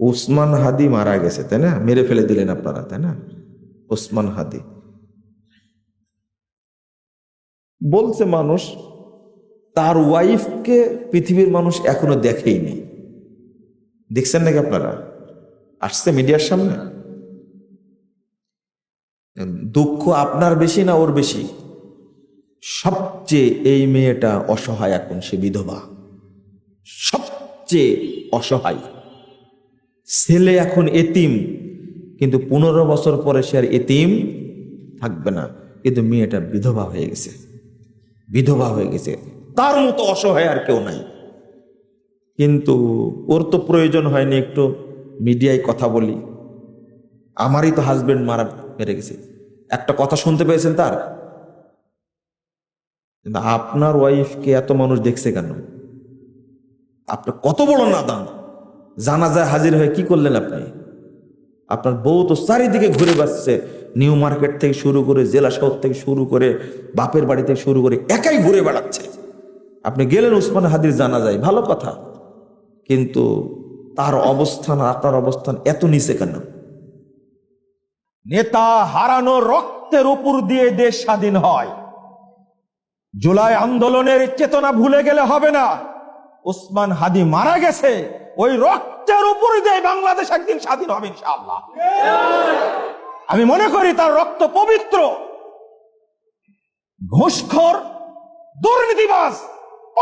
ওসমান হাদি মারা গেছে, তাই না? মেরে ফেলে দিলেন আপনারা, তাই না? ওসমান হাদি। বলছে মানুষ, তার ওয়াইফকে পৃথিবীর মানুষ এখনও দেখেইনি। দেখছেন নাকি আপনারা? আসছে মিডিয়ার সামনে? দুঃখ আপনার বেশি না ওর বেশি? সবচেয়ে এই মেয়েটা অসহায় এখন, সে বিধবা। সবচেয়ে অসহায়। ছেলে এখন এতিম, কিন্তু পনেরো বছর পরে সে আর এতিম থাকবে না। কিন্তু মেয়েটা বিধবা হয়ে গেছে, বিধবা হয়ে গেছে। তার মতো অসহায় আর কেউ নাই। কিন্তু ওর তো প্রয়োজন হয়নি একটু মিডিয়ায় কথা বলি। আমারই তো হাজবেন্ড মারা মেরে গেছে। একটা কথা শুনতে পেয়েছেন তার? আপনার ওয়াইফকে এত মানুষ দেখছে কেন? আপনার কত বড় না নাদান। জানাজায় হাজির হয়ে কি করলেন আপনি? আপনার বউ তো চারিদিকে ঘুরে বেড়াচ্ছে। নিউ মার্কেট থেকে শুরু করে জেলা শহর থেকে শুরু করে বাপের বাড়ি থেকে শুরু করে একাই ঘুরে বেড়াচ্ছে। আপনি গেলেন উসমান হাদির জানা যায় ভালো কথা। কিন্তু তার অবস্থান আপনার অবস্থান এত নিচে কেন? নেতা হারানো রক্তের উপর দিয়ে দেশ স্বাধীন হয়। জুলাই আন্দোলনের চেতনা ভুলে গেলে হবে না। ওসমান হাদি মারা গেছে। ওই রক্তের উপর দিয়ে বাংলাদেশ একদিন স্বাধীন হবে ইনশাআল্লাহ। আমি মনে করি তার রক্ত পবিত্র, ঘুষখোর, দুর্নীতিবাজ,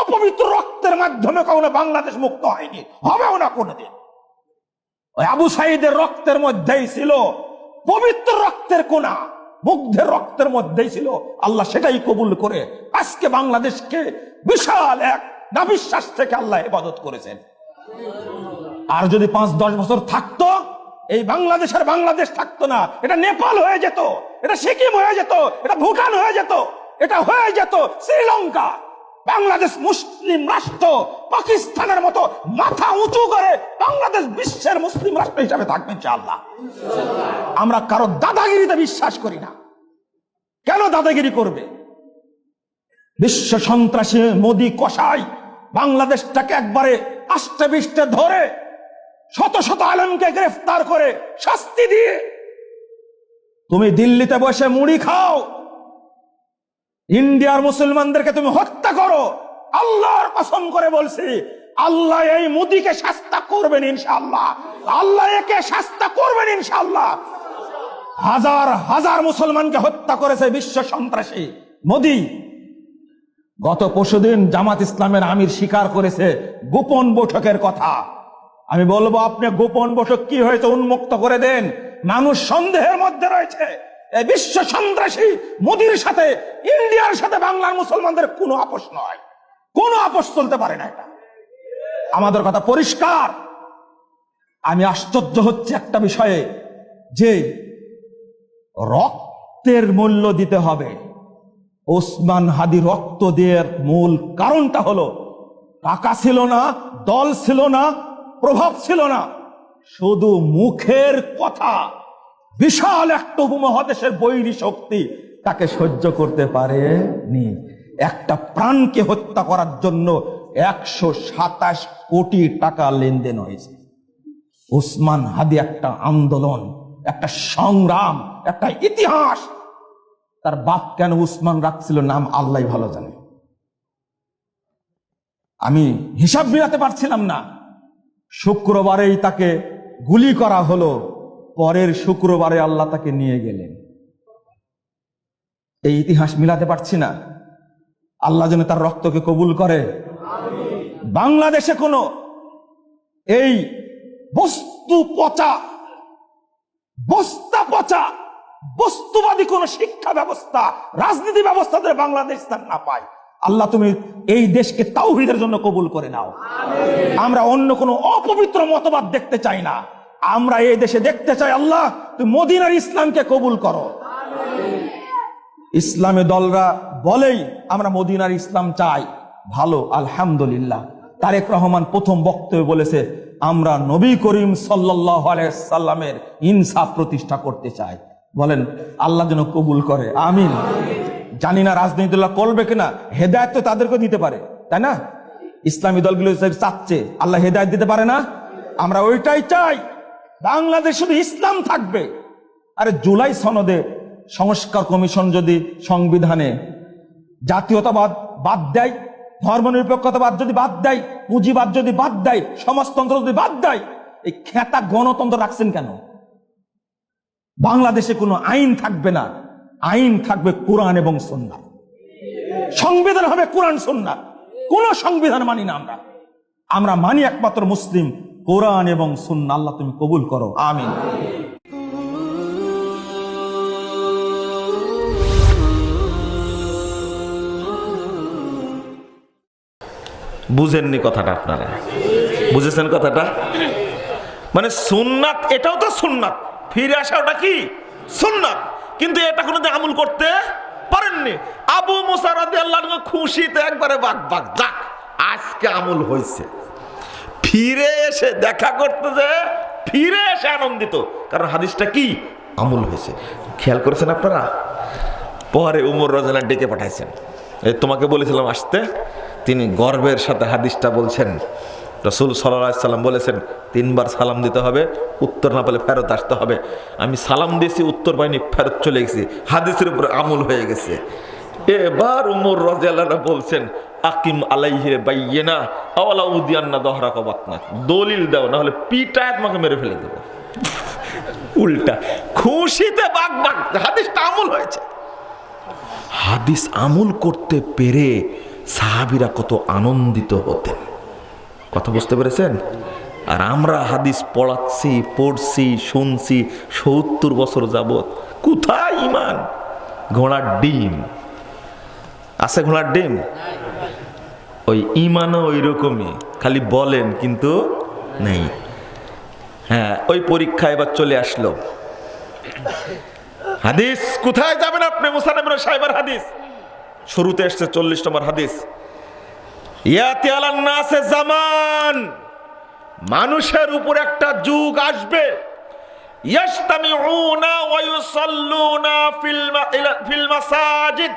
অপবিত্র রক্তের মাধ্যমে কখনো বাংলাদেশ মুক্ত হয়নি, হবেও না কোনোদিন। ওই আবু সাইদের রক্তের মধ্যেই ছিল পবিত্র রক্তের কোনা, মুগ্ধের রক্তের মধ্যেই ছিল। আল্লাহ সেটাই কবুল করে আজকে বাংলাদেশকে বিশাল এক না বিশ্বাস থেকে আল্লাহ হেফাজত করেছেন। আর যদি পাঁচ, দশ বছর থাকতো, এই বাংলাদেশের বাংলাদেশ থাকতো না। এটা নেপাল হয়ে যেত, এটা সিকিম হয়ে যেত, এটা ভুটান হয়ে যেত, এটা হয়ে যেত শ্রীলঙ্কা। বাংলাদেশ মুসলিম রাষ্ট্র, পাকিস্তানের মতো মাথা উঁচু করে বাংলাদেশ বিশ্বের মুসলিম রাষ্ট্র হিসাবে থাকবে ইনশাআল্লাহ। আমরা কারও দাদাগিরিতে বিশ্বাস করি না। কেন দাদাগিরি করবে? বিশ্ব সন্ত্রাসী মোদি কষাই বাংলাদেশটাকে একবারে আষ্টে ধরে শত শত আলমকে গ্রেফতার করে শাস্তি দিয়ে তুমি দিল্লিতে বসে মুড়ি খাও। ইন্ডিয়ার মুসলমানদেরকে তুমি হত্যা করো। আল্লাহর কসম করে বলছি, আল্লাহ এই মুদিকে শাস্তা করবেন ইনশাল্লাহ আল্লাহ একে শাস্তা করবেন ইনশাল্লাহ হাজার হাজার মুসলমানকে হত্যা করেছে বিশ্ব সন্ত্রাসী মোদি। গত পরশুদিন জামাত ইসলামের আমির স্বীকার করেছে গোপন বৈঠকের কথা। আমি বলব, আপনি গোপন বৈঠক কি হয়েছে উন্মুক্ত করে দেন। মানুষ সন্দেহের মধ্যে রয়েছে। বিশ্ব সন্ত্রাসী মোদির সাথে, ইন্ডিয়ার সাথে বাংলার মুসলমানদের কোনো আপোষ নয়। কোনো আপোষ চলতে পারে না এটা। আমাদের কথা পরিষ্কার। আমি আশ্চর্য হচ্ছে একটা বিষয়ে যে রক্তের মূল্য দিতে হবে। ওসমান হাদি রক্ত দেওয়ার মূল কারণটা হলো, টাকা ছিল না, দল ছিল না, প্রভাব ছিল না। শুধু মুখের কথা। বিশাল একটা উপমহাদেশের বৈরী শক্তি তাকে সহ্য করতে পারেনি। একটা প্রাণকে হত্যা করার জন্য একশো সাতাশ কোটি টাকা লেনদেন হয়েছে। ওসমান হাদি একটা আন্দোলন, একটা সংগ্রাম, একটা ইতিহাস তার বাপ কেন উসমান রাখছিল নাম আল্লাহ ভালো জানে। আমি হিসাব মিলাতে পারছিলাম না। শুক্রবারেই তাকে গুলি করা হলো, পরের শুক্রবারে আল্লাহ তাকে নিয়ে গেলেন। এই ইতিহাস মিলাতে পারছি না। আল্লাহ যেন তার রক্তকে কবুল করে। বাংলাদেশে কোনো এই বস্তু পচা, বস্তা পচা বস্তুবাদী কোন শিক্ষা ব্যবস্থা রাজনীতি ব্যবস্থা ধরে বাংলাদেশ তার না পায়। আল্লাহ তুমি এই দেশকে তাওহিদের জন্য কবুল করে নাও। আমরা অন্য কোনো অপবিত্র মতবাদ দেখতে চাই না। আমরা এই দেশে দেখতে চাই আল্লাহ তুমি মদিনার ইসলামকে কবুল করো। ইসলামী দলরা বলেই আমরা মদিনার ইসলাম চাই। ভালো আলহামদুলিল্লাহ। তারেক রহমান প্রথম বক্তব্য বলেছে আমরা নবী করিম সাল্লাহ সাল্লামের ইনসাফ প্রতিষ্ঠা করতে চাই। বলেন, আল্লাহ যেন কবুল করে, আমিন। জানি না রাজনীতিল্লাহ করবে কিনা, হেদায়ত তো তাদেরকে দিতে পারে, তাই না? ইসলামী দলগুলো চাচ্ছে, আল্লাহ হেদায়ত দিতে পারে না? আমরা ওইটাই চাই, বাংলাদেশ শুধু ইসলাম থাকবে। আরে জুলাই সনদে সংস্কার কমিশন যদি সংবিধানে জাতীয়তাবাদ বাদ দেয়, ধর্মনিরপেক্ষতাবাদ যদি বাদ দেয়, পুঁজিবাদ যদি বাদ দেয়, সমাজতন্ত্র যদি বাদ দেয়, এই খেতা গণতন্ত্র রাখছেন কেন? বাংলাদেশে কোনো আইন থাকবে না। আইন থাকবে কোরআন এবং সন্না সংবিধান হবে কোরআন সন্না কোন সংবিধান মানি না আমরা। আমরা মানি একমাত্র মুসলিম। কোরআন এবং সুন্না আল্লাহ তুমি কবুল করো। আমিন। বুঝেননি কথাটা আপনারা। বুঝেছেন কথাটা? মানে সুন্নাত, এটাও তো সুন্নাত। ফিরে আসা ওটা কি? সুন্নাত। কিন্তু এটা কোনোদিন আমল করতে পারেননি। আবু মুসারাদি আল্লাহ খুশিতে একবারে বাক বাক, যাক, আজকে আমল হয়েছে ফিরে এসে দেখা করতে যে ফিরে এসে আনন্দিত। কারণ হাদিসটা কি? আমল হয়েছে খেয়াল করেছেন আপনারা? পরে উমর রাজানা ডেকে পাঠাইছেন। এই তোমাকে বলেছিলাম আসতে, তিনি গর্বের সাথে হাদিসটা বলছেন। রসুল সাল্লাম বলেছেন, তিনবার সালাম দিতে হবে, উত্তর না পেলে ফেরত আসতে হবে। আমি সালাম দিয়েছি, উত্তর পাইনি, ফেরত চলে গেছি। হাদিসের উপরে আমল হয়ে গেছে। এবার উমর রাজিয়াল্লাহ বলছেন, আকিম আলাইহে বাইয়েনা আওয়ালা উদিয়ান্না দহরা কবাতনা। দলিল দাও না হলে পিটায় তোমাকে মেরে ফেলে দেবো। উল্টা। খুশিতে বাগ বাগ হাদিসটা আমল হয়েছে। হাদিস আমল করতে পেরে সাহাবিরা কত আনন্দিত হতেন। কথা বুঝতে পেরেছেন? আর আমরা হাদিস পড়াচ্ছি, পড়ছি, শুনছি সত্তর বছর যাবত কোথায় ইমান ঘোড়ার ডিম। আছে ঘোড়ার ডিম? ওই ইমানও ওই রকমই খালি বলেন কিন্তু নেই। হ্যাঁ ওই পরীক্ষা এবার চলে আসলো। হাদিস, কোথায় যাবেন আপনি মুসানবির সাহেবের হাদিস? শুরুতে এসছে চল্লিশ নম্বর হাদিস। ইয়াতি আলান নাসে জামান। মানুষের উপর একটা যুগ আসবে। ইয়াস্তামিউনা ওয়া ইউসাল্লুনা ফিল মাসাজিদ।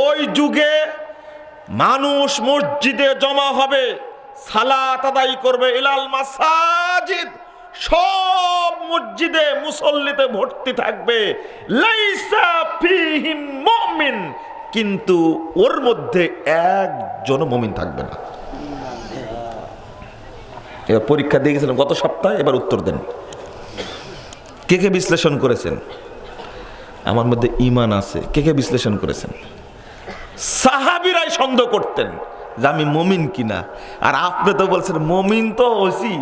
ওই যুগে মানুষ মসজিদে জমা হবে, সালাত আদায় করবে ইলাল মাসাজিদ। সব মসজিদে মুসল্লিতে ভর্তি থাকবে। লাইসা ফিহিম মুমিন। কিন্তু ওর মধ্যে একজন মমিন থাকবে না। এবার পরীক্ষা দিয়ে গেছিলাম, গত সপ্তাহে এবার উত্তর দেন। কে কে বিশ্লেষণ করেছেন? আমার মধ্যে ইমান আছে। কে কে বিশ্লেষণ করেছেন? সাহাবিরাই সন্দেহ করতেন যে আমি মমিন কিনা। আর আপনি তো বলছেন, মমিন তো হইছি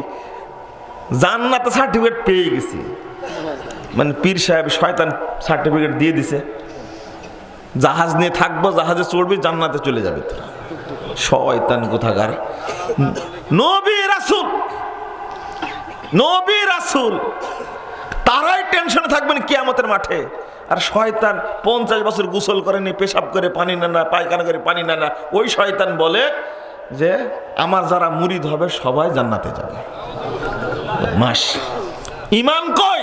জান্নাতে সার্টিফিকেট পেয়ে গেছি। মানে পীর সাহেব শয়তান সার্টিফিকেট দিয়ে দিছে। জাহাজ নিয়ে থাকব, জাহাজে চড়বি, জান্নাতে চলে যাবে তোরা। শয়তান কোথাকার? নবী রাসুল নবী রাসুল, তারাই টেনশনে থাকবেন কিয়ামতের মাঠে। আর শয়তান পঞ্চাশ বছর গোসল করেনি পেশাব করে পানি না না, পায়খানা করে পানি না না। ওই শয়তান বলে যে, আমার যারা মুরিদ হবে, সবাই জান্নাতে যাবে। মাস ইমান কই?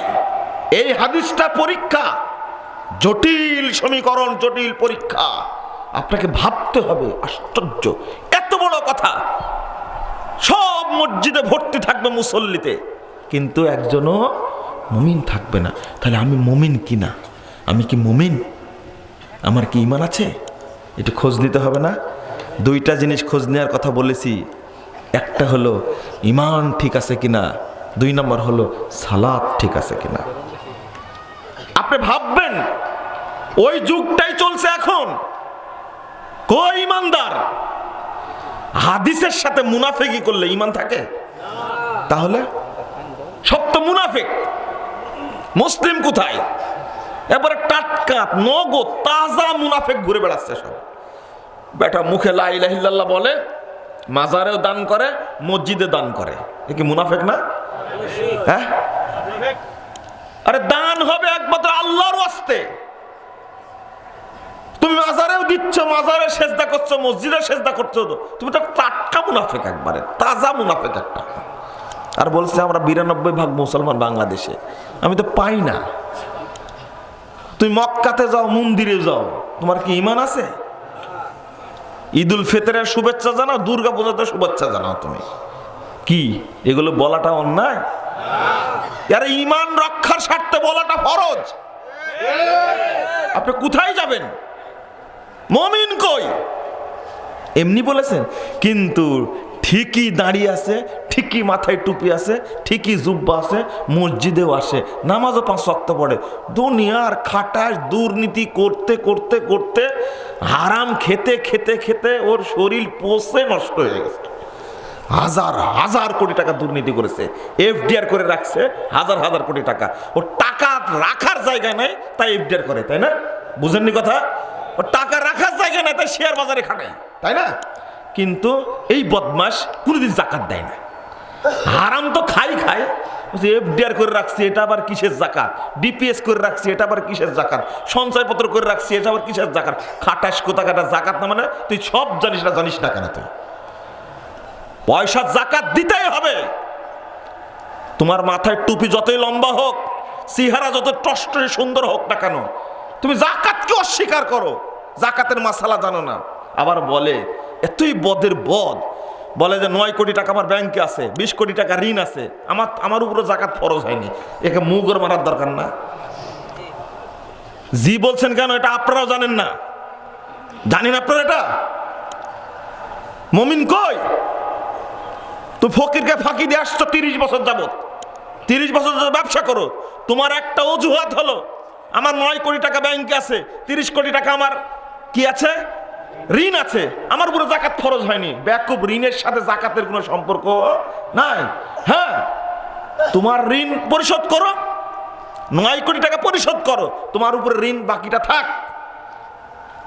এই হাদিসটা পরীক্ষা। জটিল সমীকরণ, জটিল পরীক্ষা। আপনাকে ভাবতে হবে, আশ্চর্য। এত বড় কথা। সব মসজিদে ভর্তি থাকবে মুসল্লিতে। কিন্তু একজনও মুমিন থাকবে না। তাহলে আমি মুমিন কি না? আমি কি মুমিন? আমার কি ইমান আছে? একটু খোঁজ নিতে হবে না। দুইটা জিনিস খোঁজ নেওয়ার কথা বলেছি। একটা হলো ইমান ঠিক আছে কিনা দুই নম্বর হলো সালাদ ঠিক আছে কিনা আপনি ভাববেন ওই যুগটাই চলছে এখন। কই ইমানদার? হাদিসের সাথে মুনাফেকি করলে ইমান থাকে? তাহলে? সব তো মুনাফেক। মুসলিম কোথায়? এবারে টাটকা, নগদ, তাজা মুনাফেক ঘুরে বেড়াচ্ছে সব। বেটা মুখে লাইলাহিল্লাহ বলে, মাজারেও দান করে, মসজিদে দান করে। এ কি মুনাফেক না? হ্যাঁ? আরে দান হবে একমাত্র আল্লাহর ওয়াস্তে। তুমি মাজারেও দিচ্ছ মাজারে সেজদা করছ মসজিদে সেজদা করছ। তো তুমি তো টাটকা মুনাফেক একবারে, তাজা মুনাফেক একটা। আর বলছে, আমরা বিরানব্বই ভাগ মুসলমান বাংলাদেশে। আমি তো পাই না। তুমি মক্কাতে যাও, মন্দিরে যাও। তোমার কি ইমান আছে? ঈদুল ফিতরের শুভেচ্ছা জানাও, দুর্গা পূজাতে শুভেচ্ছা জানাও তুমি। কি? এগুলো বলাটা অন্যায়? আরে ইমান রক্ষার স্বার্থে বলাটা ফরজ। আপনি কোথায় যাবেন? মমিন কই? এমনি বলেছেন, কিন্তু ঠিকই দাঁড়িয়ে আছে, ঠিকই মাথায় টুপি আছে, ঠিকই জুব্বা আছে, মসজিদেও আসে, নামাজও পাঁচ শক্ত পড়ে। দুনিয়ার খাটাস দুর্নীতি করতে করতে করতে হারাম খেতে খেতে খেতে ওর শরীর পোষে নষ্ট হয়ে গেছে। হাজার হাজার কোটি টাকা দুর্নীতি করেছে, এফডিআর করে রাখছে, হাজার হাজার কোটি টাকা। ও টাকা রাখার জায়গা নাই, তাই এফডিআর করে, তাই না? বুঝেননি কথা? ও টাকা জায়গা নাই তাই শেয়ার বাজারে খাটে তাই না? কিন্তু এই বদমাস কোনোদিন জাকাত দেয় না। হারাম তো খাই খাই। এফডিআর করে রাখছি এটা আবার কিসের জাকাত? ডিপিএস করে রাখছি এটা আবার কিসের জাকাত? সঞ্চয়পত্র করে রাখছি এটা আবার কিসের জাকাত? খাটাস কোথা কাটা জাকাত না মানে তুই সব জানিস না জানিস না কেন তুই? পয়সা জাকাত দিতেই হবে। তোমার মাথায় টুপি যতই লম্বা হোক সিহারা যত টস্টে সুন্দর হোক না কেন তুমি জাকাতকে অস্বীকার করো। জাকাতের মাসালা জানো না। আবার বলে, এতই বদের বদ। বলে যে, নয় কোটি টাকা আমার ব্যাংকে আছে, বিশ কোটি টাকা ঋণ আছে, আমার আমার উপরে জাকাত ফরজ হয়নি। একে মুগর মারার দরকার না। জি বলছেন কেন, এটা আপনারাও জানেন না। জানেন আপনারা এটা? মমিন কই? তো ফকিরকে ফাঁকি দিয়ে আসছো তিরিশ বছর যাবত তিরিশ বছর ব্যবসা করো। তোমার একটা অজুহাত হলো, আমার নয় কোটি টাকা ব্যাংকে আছে, তিরিশ কোটি টাকা আমার কি আছে? ঋণ আছে। আমার উপরে জাকাত ফরজ হয়নি। ব্যাকুব ঋণের সাথে জাকাতের কোনো সম্পর্ক নাই। হ্যাঁ তোমার ঋণ পরিশোধ করো। নয় কোটি টাকা পরিশোধ করো। তোমার উপরে ঋণ বাকিটা থাক।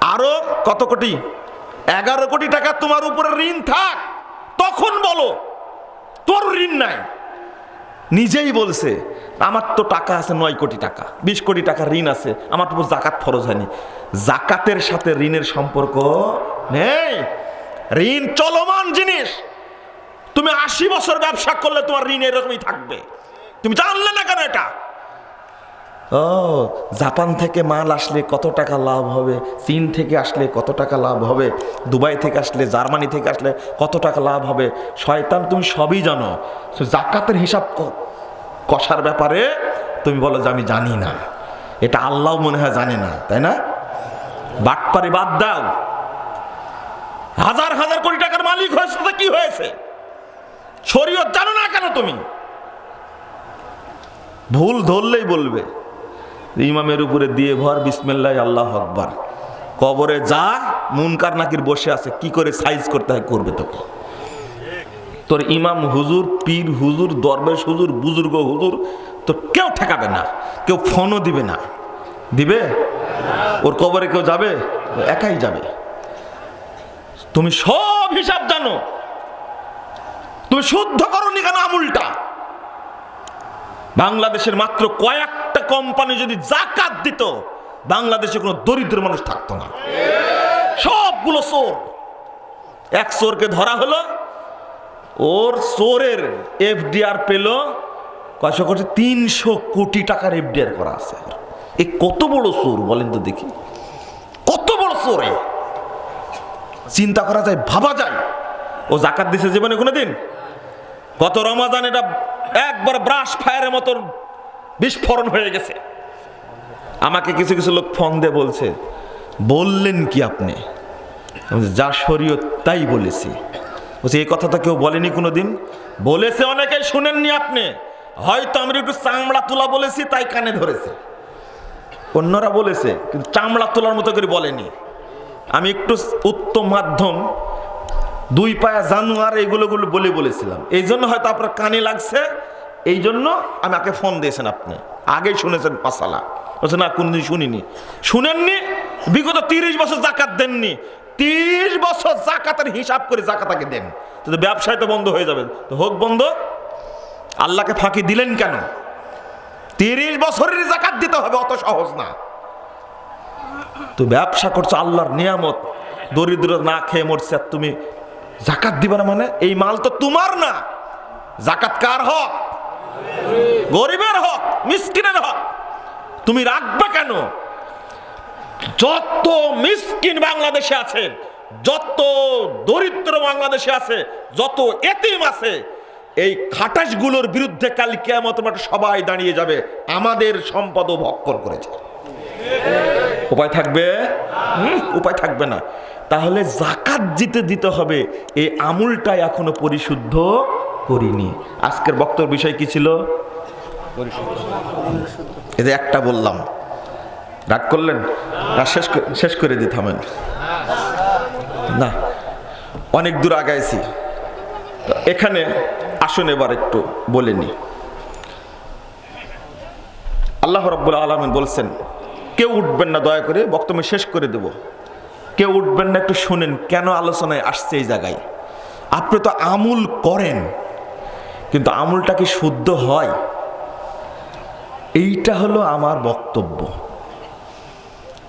আরও কত কোটি? এগারো কোটি টাকা তোমার উপরে ঋণ থাক। তখন বলো তোর ঋণ নাই। নিজেই বলছে আমার তো টাকা আছে নয় কোটি টাকা, বিশ কোটি টাকা ঋণ আছে, আমার তো জাকাত ফরজ হয়নি। জাকাতের সাথে ঋণের সম্পর্ক নেই। ঋণ চলমান জিনিস। তুমি আশি বছর ব্যবসা করলে তোমার ঋণ এরকমই থাকবে। তুমি জানলে না কেন এটা? ও, জাপান থেকে মাল আসলে কত টাকা লাভ হবে, চীন থেকে আসলে কত টাকা লাভ হবে, দুবাই থেকে আসলে, জার্মানি থেকে আসলে কত টাকা লাভ হবে, শয়তান তুমি সবই জানো। জাকাতের হিসাব কষার ব্যাপারে তুমি বলো যে আমি জানি না। এটা আল্লাহ মনে হয় জানে না, তাই না? বাটপারি বাদ দাও। হাজার হাজার কোটি টাকার মালিক হয়েছে কি হয়েছে? শরীয়ত জানো না কেন তুমি? ভুল ধরলেই বলবে। ইমামের উপরে দিয়ে ভর, বিসমিল্লাহ, আল্লাহ আকবার। কবরে যা, মুনকার নাকির বসে আছে, কি করে সাইজ করতে হয় করবে তোকে? তোর ইমাম হুজুর, পীর হুজুর, দরবেশ হুজুর, বুজুর্গ হুজুর, তো কেউ ঠেকাবে না, কেউ ফোনও দিবে না। দিবে? ওর কবরে কেউ যাবে? একাই যাবে। তুমি সব হিসাব জানো। তুমি শুদ্ধ করো নি কেন আমুলটা? বাংলাদেশের মাত্র কয়েকটা কোম্পানি যদি জাকাত দিত, বাংলাদেশে কোনো দরিদ্র মানুষ থাকতো না। সবগুলো চোর। এক চোরকে ধরা হলো ওর চোরের এফডিআর পেল কয়শো কোটি তিনশো কোটি টাকার এফডিআর করা আছে। এ কত বড় চোর বলেন তো দেখি। কত বড় চোর? চিন্তা করা যায়, ভাবা যায়। ও জাকাত দিছে জীবনে কোনোদিন? গত রমাজান এটা একবার ব্রাশ ফায়ারের মতন বিস্ফোরণ হয়ে গেছে। আমাকে কিছু কিছু লোক ফোন দিয়ে বলছে, বললেন কি আপনি? যা শরীয়ত তাই বলেছি। বলছি, এই কথা তো কেউ বলেনি কোনোদিন? বলেছে অনেকেই শুনেননি আপনি? হয়তো আমি একটু চামড়া তোলা বলেছি, তাই কানে ধরেছে। অন্যরা বলেছে, কিন্তু চামড়া তোলার মতো করে বলেনি। আমি একটু উত্তম মাধ্যম, দুই পায়া জানুয়ার এইগুলোগুলো বলে বলেছিলাম। এই জন্য হয়তো আপনার কানে লাগছে, এই জন্য আমাকে ফোন দিয়েছেন আপনি। আগেই শুনেছেন পাসালা বলছে, না, কোনদিন শুনিনি। শুনেননি? বিগত তিরিশ বছর জাকাত দেননি। তিরিশ বছর জাকাতের হিসাব করে জাকাতাকে দেন। তো ব্যবসায় তো বন্ধ হয়ে যাবে। তো হোক বন্ধ, আল্লাহকে ফাঁকি দিলেন কেন? তিরিশ বছরের জাকাত দিতে হবে, অত সহজ না। তো ব্যবসা করছ আল্লাহর নিয়ামত, দরিদ্র না খেয়ে মরছে আর তুমি জাকাত দিবে না মানে? এই মাল তো তোমার না। জাকাত কার হক? গরিবের হক, মিসকিনের হক। তুমি রাখবে কেন? যত মিসকিন বাংলাদেশে আছে, যত দরিদ্র বাংলাদেশে আছে, যত এতিম আছে, এই খাটাসগুলোর বিরুদ্ধে কাল কেয়ামত মাঠে সবাই দাঁড়িয়ে যাবে, আমাদের সম্পদ ভক্ষণ করেছে। উপায় থাকবে? উপায় থাকবে না। তাহলে জাকাত জিতে দিতে হবে, এই আমুলটা এখনও পরিশুদ্ধ করিনি। আজকের বক্তব্য বিষয় কি ছিল? যে একটা বললাম রাগ করলেন? না, শেষ শেষ করে দিতে হবেন না, অনেক দূর আগাইছি। এখানে আসুন এবার একটু বলে নি আল্লাহ রব্বুল আলমিন বলছেন, কেউ উঠবেন না, দয়া করে বক্তব্য শেষ করে দেব। কেউ উঠবেন না, একটু শুনেন, কেন আলোচনায় আসছে এই জায়গায়? আপনি তো আমুল করেন, কিন্তু আমুলটা কি শুদ্ধ হয়? এইটা হলো আমার বক্তব্য।